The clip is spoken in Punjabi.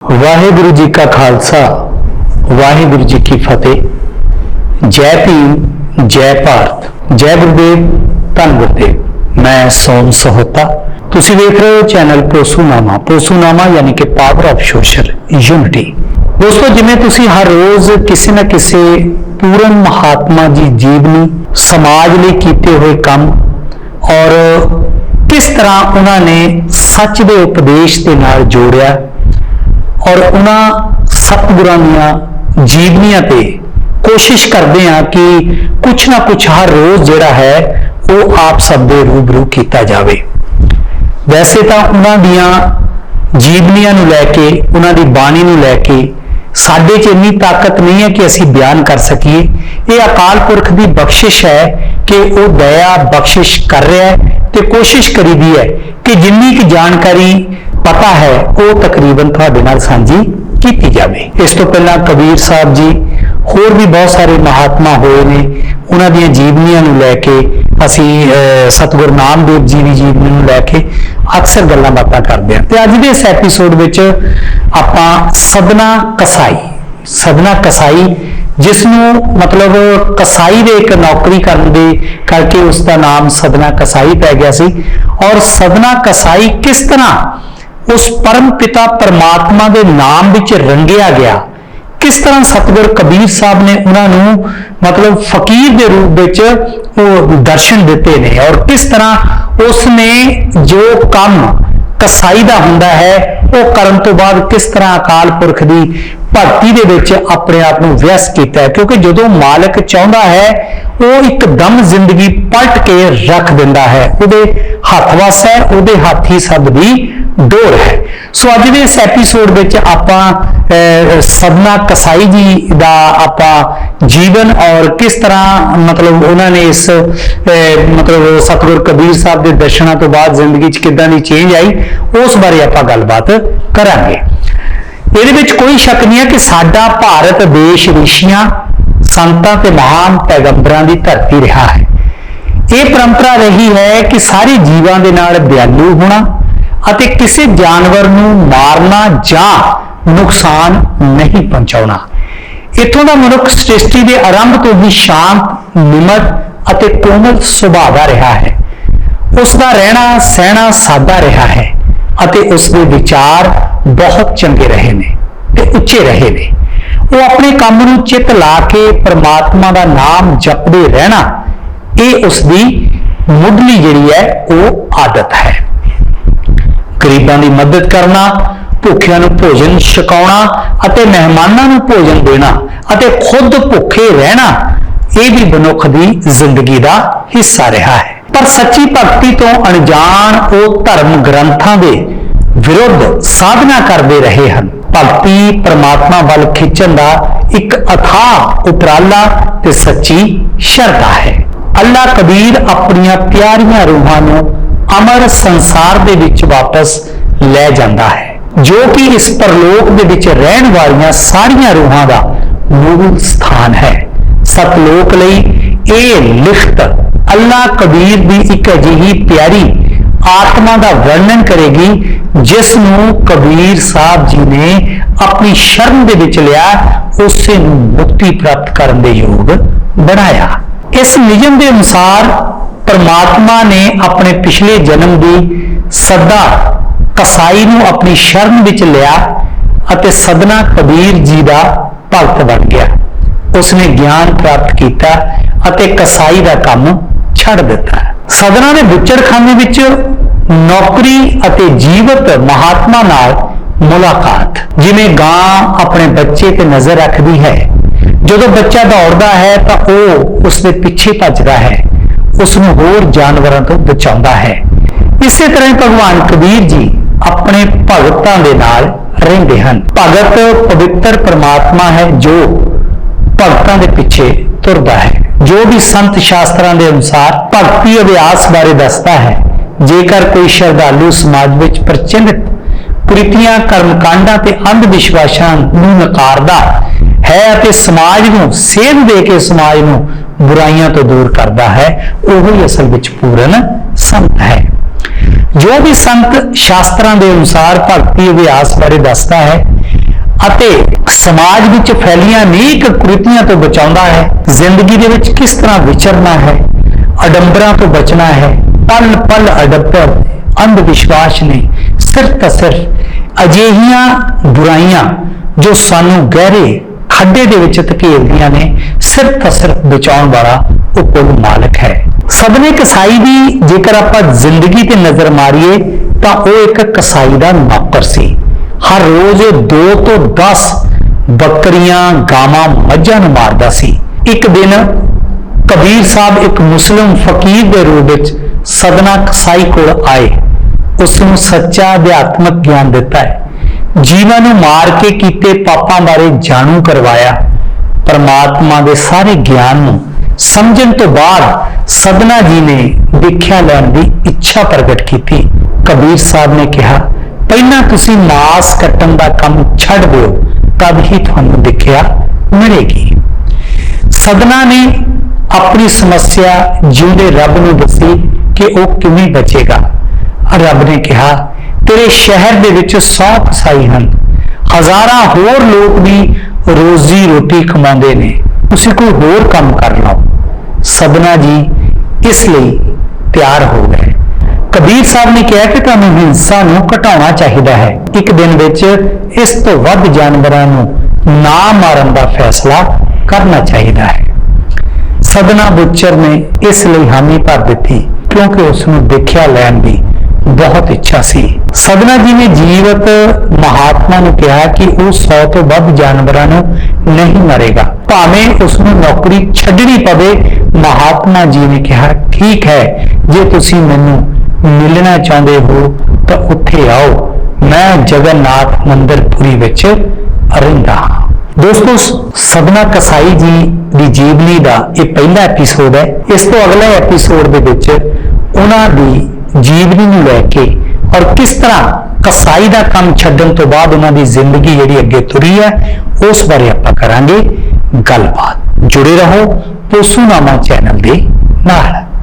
ਵਾਹਿਗੁਰੂ ਜੀ ਕਾ ਖਾਲਸਾ ਵਾਹਿਗੁਰੂ ਜੀ ਕੀ ਫਤਿਹ ਜੈ ਭੀਮ ਜੈ ਭਾਰਤ ਜੈ ਗੁਰਦੇਵ ਧੰਨ ਗੁਰਦੇਵ ਮੈਂ ਸੋਮ ਸਹੋਤਾ ਤੁਸੀਂ ਦੇਖ ਰਹੇ ਹੋ ਚੈਨਲ ਪੋਸੂਨਾਮਾ ਪੋਸੂਨਾਮਾ ਯਾਨੀ ਕਿ ਪਾਵਰ ਆਫ ਸੋਸ਼ਲ ਯੂਨਿਟੀ ਦੋਸਤੋ ਜਿਵੇਂ ਤੁਸੀਂ ਹਰ ਰੋਜ਼ ਕਿਸੇ ਨਾ ਕਿਸੇ ਪੂਰਨ ਮਹਾਤਮਾ ਜੀ ਜੀਵਨੀ ਸਮਾਜ ਲਈ ਕੀਤੇ ਹੋਏ ਕੰਮ ਔਰ ਕਿਸ ਤਰ੍ਹਾਂ ਉਹਨਾਂ ਨੇ ਸੱਚ ਦੇ ਉਪਦੇਸ਼ ਦੇ ਨਾਲ ਜੋੜਿਆ ਔਰ ਉਹਨਾਂ ਸਤਿਗੁਰਾਂ ਦੀਆਂ ਜੀਵਨੀਆਂ ਤੇ ਕੋਸ਼ਿਸ਼ ਕਰਦੇ ਆ ਕਿ ਕੁਛ ਨਾ ਕੁਛ ਹਰ ਰੋਜ਼ ਜਿਹੜਾ ਹੈ, ਉਹ ਆਪ ਸਭ ਦੇ ਰੂਬਰੂ ਕੀਤਾ ਜਾਵੇ। ਵੈਸੇ ਤਾਂ ਉਹਨਾਂ ਦੀਆਂ ਜੀਵਨੀਆਂ ਨੂੰ ਲੈ ਕੇ, ਉਹਨਾਂ ਦੀ ਬਾਣੀ ਨੂੰ ਲੈ ਕੇ ਸਾਡੇ 'ਚ ਇੰਨੀ ਤਾਕਤ ਨਹੀਂ ਹੈ ਕਿ ਅਸੀਂ ਬਿਆਨ ਕਰ ਸਕੀਏ। ਇਹ ਅਕਾਲ ਪੁਰਖ ਦੀ ਬਖਸ਼ਿਸ਼ ਹੈ ਕਿ ਉਹ ਦਇਆ ਬਖਸ਼ਿਸ਼ ਕਰ ਰਿਹਾ ਹੈ ਤੇ ਕੋਸ਼ਿਸ਼ ਕਰੀਦੀ ਹੈ ਕਿ ਜਿੰਨੀ ਕੁ ਜਾਣਕਾਰੀ ਪਤਾ ਹੈ ਉਹ ਤਕਰੀਬਨ ਤੁਹਾਡੇ ਨਾਲ ਸਾਂਝੀ ਕੀਤੀ ਜਾਵੇ। ਇਸ ਤੋਂ ਪਹਿਲਾਂ ਕਬੀਰ ਸਾਹਿਬ ਜੀ ਹੋਰ ਵੀ ਬਹੁਤ ਸਾਰੇ ਮਹਾਤਮਾ ਹੋਏ ਨੇ। ਉਹਨਾਂ ਦੀਆਂ ਜੀਵਨੀਆਂ ਨੂੰ ਲੈ ਕੇ ਅਸੀਂ ਅਹ, ਨਾਮਦੇਵ ਜੀ ਦੀ ਜੀਵਨੀ ਨੂੰ ਲੈ ਕੇ ਅਕਸਰ ਗੱਲਾਂ ਬਾਤਾਂ ਕਰਦੇ ਹਾਂ। ਤੇ ਅੱਜ ਦੇ ਇਸ ਐਪੀਸੋਡ ਵਿੱਚ ਆਪਾਂ ਸਦਨਾ ਕਸਾਈ ਸਦਨਾ ਕਸਾਈ ਜਿਸ ਨੂੰ ਮਤਲਬ ਕਸਾਈ ਦੇ ਇੱਕ ਨੌਕਰੀ ਕਰਨ ਦੇ ਕਰਕੇ ਉਸ ਦਾ ਨਾਮ ਸਦਨਾ ਕਸਾਈ ਪੈ ਗਿਆ ਸੀ। ਔਰ ਸਦਨਾ ਕਸਾਈ ਕਿਸ ਤਰ੍ਹਾਂ ਉਸ ਪਰਮ ਪਿਤਾ ਪਰਮਾਤਮਾ ਦੇ ਨਾਮ ਵਿੱਚ ਰੰਗਿਆ ਗਿਆ। ਕਿਸ ਤਰ੍ਹਾਂ ਸਤਿਗੁਰ ਕਬੀਰ ਸਾਹਿਬ ਨੇ ਉਹਨਾਂ ਨੂੰ ਮਤਲਬ ਫਕੀਰ ਦੇ ਰੂਪ ਵਿੱਚ ਉਹ ਦਰਸ਼ਨ ਦਿੱਤੇ ਨੇ ਔਰ ਕਿਸ ਤਰ੍ਹਾਂ ਉਸ ਨੇ ਜੋ ਕੰਮ ਕਸਾਈ ਦਾ ਹੁੰਦਾ ਹੈ, ਉਹ ਕਰਨ ਤੋਂ ਬਾਅਦ ਕਿਸ ਤਰ੍ਹਾਂ ਅਕਾਲ ਪੁਰਖ ਦੀ ਭਗਤੀ ਦੇ ਵਿੱਚ ਆਪਣੇ ਆਪ ਨੂੰ ਵਿਅਸਤ ਕੀਤਾ ਹੈ। ਕਿਉਂਕਿ ਜਦੋਂ ਮਾਲਕ ਚਾਹੁੰਦਾ ਹੈ, ਉਹ ਇੱਕਦਮ ਜ਼ਿੰਦਗੀ ਪਲਟ ਕੇ ਰੱਖ ਦਿੰਦਾ ਹੈ। ਉਹਦੇ ਹੱਥ ਵਸ ਹੈ, ਉਹਦੇ ਹੱਥ ਹੀ ਸਭ ਦੀ ਡੋਰ ਹੈ। ਸੋ ਅੱਜ ਦੇ ਇਸ ਐਪੀਸੋਡ ਵਿੱਚ ਆਪਾਂ ਅਹ, ਸਦਨਾ ਕਸਾਈ ਜੀ ਦਾ ਆਪਾਂ ਜੀਵਨ ਔਰ ਕਿਸ ਤਰ੍ਹਾਂ ਮਤਲਬ ਉਹਨਾਂ ਨੇ ਇਸ ਮਤਲਬ ਸਤਿਗੁਰ ਕਬੀਰ ਸਾਹਿਬ ਦੇ ਦਰਸ਼ਨਾਂ ਤੋਂ ਬਾਅਦ ਜ਼ਿੰਦਗੀ 'ਚ ਕਿੱਦਾਂ ਦੀ ਚੇਂਜ ਆਈ ਉਸ ਬਾਰੇ ਆਪਾਂ ਗੱਲਬਾਤ ਕਰਾਂਗੇ। ਇਹਦੇ ਵਿੱਚ ਕੋਈ ਸ਼ੱਕ ਨਹੀਂ ਹੈ ਕਿ ਸਾਡਾ ਭਾਰਤ ਦੇਸ਼ ਰਿਸ਼ੀਆਂ ਸੰਤਾਂ ਤੇ ਮਹਾਨ ਪੈਗੰਬਰਾਂ ਦੀ ਧਰਤੀ ਰਿਹਾ ਹੈ। ਇਹ ਪਰੰਪਰਾ ਰਹੀ ਹੈ ਕਿ ਸਾਰੇ ਜੀਵਾਂ ਦੇ ਨਾਲ ਦਿਆਲੂ ਹੋਣਾ ਅਤੇ ਕਿਸੇ ਜਾਨਵਰ ਨੂੰ ਮਾਰਨਾ ਜਾਂ ਨੁਕਸਾਨ ਨਹੀਂ ਪਹੁੰਚਾਉਣਾ। ਇੱਥੋਂ ਦਾ ਮਨੁੱਖ ਸ੍ਰਿਸ਼ਟੀ ਦੇ ਆਰੰਭ ਤੋਂ ਹੀ ਸ਼ਾਂਤ, ਨਿਮਰ ਅਤੇ ਕੋਮਲ ਸੁਭਾਅ ਦਾ ਰਿਹਾ ਹੈ। ਉਸ ਦਾ ਰਹਿਣਾ ਸਹਿਣਾ ਸਾਦਾ ਰਿਹਾ ਹੈ ਅਤੇ ਉਸ ਦੇ ਵਿਚਾਰ ਬਹੁਤ ਚੰਗੇ ਰਹੇ ਨੇ ਤੇ ਉੱਚੇ ਰਹੇ ਨੇ। ਉਹ ਆਪਣੇ ਕੰਮ ਨੂੰ ਚਿੱਤ ਲਾ ਕੇ ਪ੍ਰਮਾਤਮਾ ਦਾ ਨਾਮ ਜਪਦੇ ਰਹਿਣਾ, ਇਹ ਉਸ ਦੀ ਮੁੱਢਲੀ ਜਿਹੜੀ ਹੈ, ਉਹ ਆਦਤ ਹੈ। ਗਰੀਬਾਂ ਦੀ ਮਦਦ ਕਰਨਾ, ਭੁੱਖਿਆਂ ਨੂੰ ਭੋਜਨ ਛਕਾਉਣਾ ਅਤੇ ਮਹਿਮਾਨਾਂ ਨੂੰ ਭੋਜਨ ਦੇਣਾ ਅਤੇ ਖੁਦ ਭੁੱਖੇ ਰਹਿਣਾ, ਇਹ ਵੀ ਮਨੁੱਖ ਦੀ ਜ਼ਿੰਦਗੀ ਦਾ ਹਿੱਸਾ ਰਿਹਾ ਹੈ। ਪਰ ਸੱਚੀ ਭਗਤੀ ਤੋਂ ਅਣਜਾਣ ਉਹ ਧਰਮ ਗ੍ਰੰਥਾਂ ਦੇ ਵਿਰੁੱਧ ਸਾਧਨਾ ਕਰਦੇ ਰਹੇ ਹਨ। ਭਗਤੀ ਪ੍ਰਮਾਤਮਾ ਵੱਲ ਖਿੱਚਣ ਦਾ ਇੱਕ ਅਥਾਹ ਉਪਰਾਲਾ ਤੇ ਸੱਚੀ ਸ਼ਰਧਾ ਹੈ। ਅੱਲਾ ਕਬੀਰ ਆਪਣੀਆਂ ਪਿਆਰੀਆਂ ਰੂਹਾਂ ਨੂੰ ਅਮਰ ਸੰਸਾਰ ਦੇ ਵਿੱਚ ਵਾਪਸ ਲੈ ਜਾਂਦਾ ਹੈ, ਜੋ ਕਿ ਇਸ ਪਰਲੋਕ ਦੇ ਵਿੱਚ ਰਹਿਣ ਵਾਲੀਆਂ ਸਾਰੀਆਂ ਰੂਹਾਂ ਦਾ ਮੂਲ ਸਥਾਨ ਹੈ। ਸਤਲੋਕ ਲਈ ਇਹ ਲਿਖਤ ਅੱਲਾ ਕਬੀਰ ਦੀ ਇੱਕ ਅਜਿਹੀ ਪਿਆਰੀ ਆਤਮਾ ਦਾ ਵਰਣਨ ਕਰੇਗੀ, ਜਿਸ ਨੂੰ ਕਬੀਰ ਸਾਹਿਬ ਜੀ ਨੇ ਆਪਣੀ ਸ਼ਰਨ ਦੇ ਵਿੱਚ ਲਿਆ, ਉਸੇ ਨੂੰ ਮੁਕਤੀ ਪ੍ਰਾਪਤ ਕਰਨ ਦੇ ਯੋਗ ਬਣਾਇਆ। ਇਸ ਨਿਯਮ ਦੇ ਅਨੁਸਾਰ ਪਰਮਾਤਮਾ ਨੇ ਆਪਣੇ ਪਿਛਲੇ ਜਨਮ ਦੀ ਸਦਾ ਕਸਾਈ ਨੂੰ ਆਪਣੀ ਸ਼ਰਨ ਵਿੱਚ ਲਿਆ ਅਤੇ ਸਦਨਾ ਕਬੀਰ ਜੀ ਦਾ ਭਗਤ ਬਣ ਗਿਆ। ਉਸਨੇ ਗਿਆਨ ਪ੍ਰਾਪਤ ਕੀਤਾ ਅਤੇ ਕਸਾਈ ਦਾ ਕੰਮ ਛੱਡ ਦਿੱਤਾ। ਸਦਨਾ ਦੇ ਬੁੱਚੜਖਾਨੇ ਵਿੱਚ ਨੌਕਰੀ ਅਤੇ ਜੀਵਤ ਮਹਾਤਮਾ ਨਾਲ ਮੁਲਾਕਾਤ, ਜਿਵੇਂ ਗਾਂ ਆਪਣੇ ਬੱਚੇ ਤੇ ਨਜ਼ਰ ਰੱਖਦੀ ਹੈ। ਜਦੋਂ ਬੱਚਾ ਦੌੜਦਾ ਹੈ ਤਾਂ ਉਹ ਉਸ ਦੇ ਪਿੱਛੇ ਭੱਜਦਾ ਹੈ। ਉਸ ਨੂੰ ਹੋਰ ਜਾਨਵਰਾਂ ਤੋਂ ਬਚਾਉਂਦਾ ਹੈ। ਇਸੇ ਤਰ੍ਹਾਂ ਹੀ ਭਗਵਾਨ ਕਬੀਰ ਜੀ ਆਪਣੇ ਭਗਤਾਂ ਦੇ ਨਾਲ ਰਹਿੰਦੇ ਹਨ। ਭਗਤ ਪਵਿੱਤਰ ਪਰਮਾਤਮਾ ਹੈ ਜੋ ਭਗਤਾਂ ਦੇ ਪਿੱਛੇ ਤੁਰਦਾ ਹੈ। ਜੋ ਵੀ ਸੰਤ ਸ਼ਾਸਤਰਾਂ ਦੇ ਅਨੁਸਾਰ ਭਗਤੀ ਅਭਿਆਸ ਬਾਰੇ ਦੱਸਦਾ ਹੈ, ਜੇਕਰ ਕੋਈ ਸ਼ਰਧਾਲੂ ਸਮਾਜ ਵਿੱਚ ਪ੍ਰਚਲਿਤ ਕੁਰੀਤੀਆਂ, ਕਰਮਕਾਂਡਾਂ ਤੇ ਅੰਧ ਵਿਸ਼ਵਾਸਾਂ ਨੂੰ ਨਕਾਰਦਾ ਹੈ ਅਤੇ ਸਮਾਜ ਨੂੰ ਸੇਧ ਦੇ ਕੇ ਸਮਾਜ ਨੂੰ ਬੁਰਾਈਆਂ ਤੋਂ ਦੂਰ ਕਰਦਾ ਹੈ, ਉਹ ਹੀ ਅਸਲ ਵਿੱਚ ਪੂਰਨ ਸੰਤ ਹੈ। ਜੋ ਵੀ ਸੰਤ ਸ਼ਾਸਤਰਾਂ ਦੇ ਅਨੁਸਾਰ ਭਗਤੀ ਅਭਿਆਸ ਬਾਰੇ ਦੱਸਦਾ ਹੈ ਅਤੇ ਸਮਾਜ ਵਿੱਚ ਫੈਲੀਆਂ ਅਨੇਕ ਕੁਰੀਤੀਆਂ ਤੋਂ ਬਚਾਉਂਦਾ ਹੈ, ਜ਼ਿੰਦਗੀ ਦੇ ਵਿੱਚ ਕਿਸ ਤਰ੍ਹਾਂ ਵਿਚਰਨਾ ਹੈ, ਅਡੰਬਰਾਂ ਤੋਂ ਬਚਣਾ ਹੈ, ਪਲ ਪਲ ਅਡੰਬਰ ਅੰਧ ਵਿਸ਼ਵਾਸ ਨੇ ਸਿਰਫ ਤਾਂ ਸਿਰਫ ਅਜਿਹੀਆਂ ਬੁਰਾਈਆਂ ਜੋ ਸਾਨੂੰ ਗਹਿਰੇ ਖੱਡੇ ਦੇ ਵਿੱਚ ਧਕੇਲਦੀਆਂ ਨੇ ਸਿਰਫ ਤਾਂ ਸਿਰਫ ਬਚਾਉਣ ਵਾਲਾ ਉਹ ਕੋਲ ਮਾਲਕ ਹੈ। ਸਦਨੇ ਕਸਾਈ ਦੀ ਜੇਕਰ ਆਪਾਂ ਜ਼ਿੰਦਗੀ ਤੇ ਨਜ਼ਰ ਮਾਰੀਏ, ਤਾਂ ਉਹ ਇੱਕ ਕਸਾਈ ਦਾ ਨੌਕਰ ਸੀ। ਹਰ ਰੋਜ਼ 2 ਤੋਂ 10 ਬੱਕਰੀਆਂ, ਗਾਵਾਂ, ਮੱਝਾਂ ਨੂੰ ਮਾਰਦਾ ਸੀ। ਇੱਕ ਦਿਨ ਕਬੀਰ ਸਾਹਿਬ ਇੱਕ ਮੁਸਲਿਮ ਫਕੀਰ ਦੇ ਰੂਪ ਵਿੱਚ ਸਦਨਾ ਕਸਾਈ ਕੋਲ ਆਏ। ਉਸ ਨੂੰ ਸੱਚਾ ਅਧਿਆਤਮਕ ਗਿਆਨ ਦਿੱਤਾ ਹੈ। ਜੀਵਨ ਨੂੰ ਮਾਰ ਕੇ ਕੀਤੇ ਪਾਪਾਂ ਬਾਰੇ ਜਾਣੂ ਕਰਵਾਇਆ। ਪਰਮਾਤਮਾ ਦੇ ਸਾਰੇ ਗਿਆਨ ਨੂੰ ਸਮਝਣ ਤੋਂ ਬਾਅਦ ਸਦਨਾ ਜੀ ਨੇ ਵਿਖਿਆ ਲੈਣ ਦੀ ਇੱਛਾ ਪ੍ਰਗਟ ਕੀਤੀ। ਕਬੀਰ ਸਾਹਿਬ ਨੇ ਕਿਹਾ, ਪਹਿਲਾਂ ਤੁਸੀਂ ਮਾਸ ਕੱਟਣ ਦਾ ਕੰਮ ਛੱਡ ਦਿਓ, ਤਦ ਹੀ ਤੁਹਾਨੂੰ ਵਿਖਿਆ ਮਿਲੇਗੀ। ਸਦਨਾ ਨੇ ਆਪਣੀ ਸਮੱਸਿਆ ਜਿਉਂਦੇ ਰੱਬ ਨੂੰ ਦੱਸੀ ਕਿ ਉਹ ਕਿਵੇਂ ਬਚੇਗਾ। ਰੱਬ ਨੇ ਕਿਹਾ, ਤੇਰੇ ਸ਼ਹਿਰ ਦੇ ਵਿੱਚ ਸੌ ਕਸਾਈ ਹਨ। ਹਜ਼ਾਰਾਂ ਹੋਰ ਲੋਕ ਵੀ ਰੋਜ਼ੀ ਰੋਟੀ ਕਮਾਉਂਦੇ ਨੇ। ਤੁਸੀਂ ਕੋਈ ਹੋਰ ਕੰਮ ਕਰ ਲਓ। ਸਦਨਾ ਜੀ ਇਸ ਲਈ ਤਿਆਰ ਹੋ ਗਏ। ਕਬੀਰ ਸਾਹਿਬ ਨੇ ਕਿਹਾ ਕਿ ਤੁਹਾਨੂੰ ਹਿੰਸਾ ਨੂੰ ਘਟਾਉਣਾ ਚਾਹੀਦਾ ਹੈ। ਇੱਕ ਦਿਨ ਵਿੱਚ ਇਸ ਤੋਂ ਵੱਧ ਜਾਨਵਰਾਂ ਨੂੰ ਨਾ ਮਾਰਨ ਦਾ ਫੈਸਲਾ ਕਰਨਾ ਚਾਹੀਦਾ ਹੈ। ਸਦਨਾ ਬੁੱਚਰ ਨੇ ਇਸ ਲਈ ਹਾਮੀ ਭਰ ਦਿੱਤੀ ਕਿਉਂਕਿ ਉਸ ਨੂੰ ਦੇਖਿਆ ਲੈਣ ਦੀ ਬਹੁਤ ਇੱਛਾ ਸੀ। ਸਦਨਾ ਜੀ ਨੇ ਜੀਵਤ ਮਹਾਤਮਾ ਨੂੰ ਕਿਹਾ ਕਿ ਉਹ 100 ਤੋਂ ਵੱਧ ਜਾਨਵਰਾਂ ਨੂੰ ਨਹੀਂ ਮਰੇਗਾ। ਭਾਵੇਂ ਉਸ ਨੂੰ ਨੌਕਰੀ ਛੱਡਣੀ ਪਵੇ, ਮਹਾਤਮਾ ਜੀ ਨੇ ਕਿਹਾ, ਠੀਕ ਹੈ, ਜੇ ਤੁਸੀਂ ਮੈਨੂੰ ਮਿਲਣਾ ਚਾਹੁੰਦੇ ਹੋ, ਤਾਂ ਉੱਥੇ ਆਓ। ਮੈਂ ਜਗਨਨਾਥ ਮੰਦਿਰਪੁਰੀ ਵਿੱਚ ਰਹਿੰਦਾ ਹਾਂ। ਦੋਸਤੋ ਸਦਨਾ ਕਸਾਈ ਜੀ ਦੀ ਜੀਵਨੀ ਦਾ ਇਹ ਪਹਿਲਾ ਐਪੀਸੋਡ ਹੈ। ਇਸ ਤੋਂ ਅਗਲੇ ਐਪੀਸੋਡ ਦੇ ਵਿੱਚ ਉਹਨਾਂ ਦੀ ਜੀਵਨੀ ਨੂੰ ਲੈ ਕੇ ਔਰ ਕਿਸ ਤਰ੍ਹਾਂ ਕਸਾਈ ਦਾ ਕੰਮ ਛੱਡਣ ਤੋਂ ਬਾਅਦ ਉਹਨਾਂ ਦੀ ਜ਼ਿੰਦਗੀ ਜਿਹੜੀ ਅੱਗੇ ਤੁਰੀ ਹੈ, ਉਸ ਬਾਰੇ ਆਪਾਂ ਕਰਾਂਗੇ ਗੱਲਬਾਤ। ਜੁੜੇ ਰਹੋ ਪੋਸੂਨਾਮਾ ਚੈਨਲ ਦੇ ਨਾਲ।